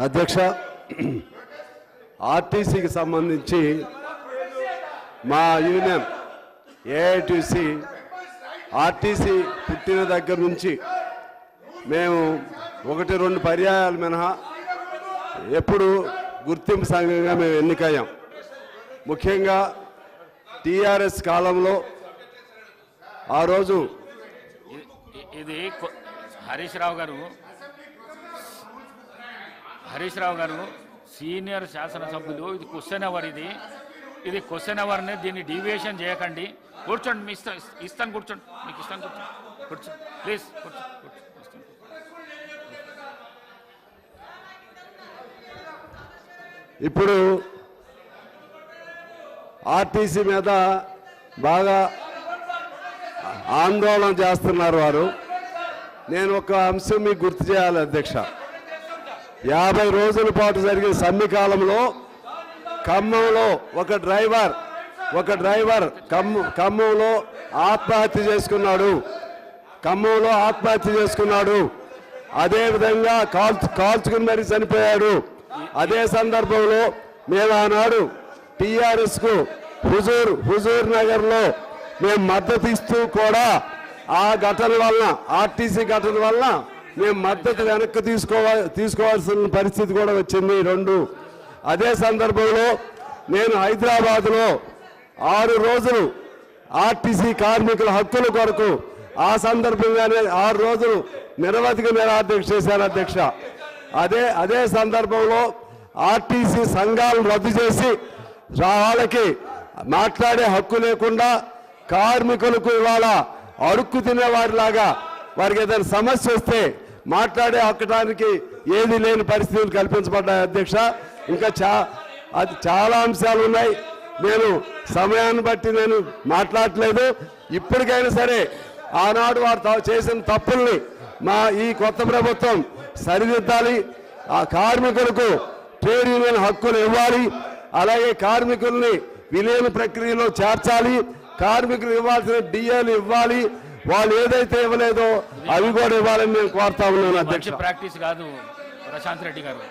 అధ్యక్ష ఆర్టీసీకి సంబంధించి మా యూనియన్ ఏఐటీసీ ఆర్టీసీ పుట్టిన దగ్గర నుంచి మేము ఒకటి రెండు పర్యాయాలు మినహా ఎప్పుడు గుర్తింపు సంఘంగా మేము ఎన్నికయ్యాం. ముఖ్యంగా టీఆర్ఎస్ కాలంలో ఆ రోజు ఇది హరీష్ రావు గారు హరీష్ రావు గారు సీనియర్ శాసనసభ్యులు. ఇది క్వశ్చన్ అవర్ ఇది. ఇది క్వశ్చన్ అవర్ని దీన్ని డీవియేషన్ చేయకండి. కూర్చోండి మీ ఇష్టం ఇస్తాను కూర్చోండి. మీకు ఇస్తాను కూర్చోండి. కూర్చోండి. ప్లీజ్ కూర్చోండి. ఇప్పుడు ఆర్టీసీ మీద బాగా ఆందోళన చేస్తున్నారు వారు. నేను ఒక అంశం మీకు గుర్తు చేయాలి అధ్యక్ష. యాభై రోజుల పాటు జరిగిన సమ్మె కాలంలో ఖమ్మంలో ఒక డ్రైవర్ ఒక డ్రైవర్ ఖమ్మంలో ఆత్మహత్య చేసుకున్నాడు. ఖమ్మంలో ఆత్మహత్య చేసుకున్నాడు. అదే విధంగా కాల్చు కాల్చుకుని మరి చనిపోయాడు. అదే సందర్భంలో మేము ఆనాడు టీఆర్ఎస్కు హుజూర్ హుజూర్ నగర్లో మేము మద్దతు ఇస్తూ కూడా ఆ ఘటన వలన ఆర్టీసీ ఘటన వలన మేము మద్దతు వెనక్కి తీసుకోవాలి తీసుకోవాల్సిన పరిస్థితి కూడా వచ్చింది రెండు. అదే సందర్భంలో నేను హైదరాబాద్లో ఆరు రోజులు ఆర్టీసీ కార్మికుల హక్కుల కొరకు ఆ సందర్భంగానే ఆరు రోజులు నిరవధిక నిరాధ్యక్ష చేశాను అధ్యక్ష. అదే అదే సందర్భంలో ఆర్టీసీ సంఘాలను రద్దు చేసి వాళ్ళకి మాట్లాడే హక్కు లేకుండా కార్మికులకు ఇవాళ అడుక్కు తినేవారిలాగా వారికి ఏదైనా సమస్య వస్తే మాట్లాడే హక్కటానికి ఏది లేని పరిస్థితులు కల్పించబడ్డాయి అధ్యక్ష. ఇంకా చా అది చాలా అంశాలు ఉన్నాయి. నేను సమయాన్ని బట్టి నేను మాట్లాడట్లేదు. ఇప్పటికైనా సరే ఆనాడు వారు చేసిన తప్పుల్ని మా ఈ కొత్త ప్రభుత్వం సరిదిద్దాలి. ఆ కార్మికులకు ట్రేడ్ యూనియన్ హక్కులు ఇవ్వాలి. అలాగే కార్మికుల్ని విలీన ప్రక్రియలో చేర్చాలి. కార్మికులు ఇవ్వాల్సిన డిఏలు ఇవ్వాలి. వాళ్ళు ఏదైతే ఇవ్వలేదో అవి కూడా ఇవ్వాలని నేను కోరుతా ఉన్నాను అధ్యక్ష. ప్రాక్టీస్ కాదు ప్రశాంత్ రెడ్డి గారు.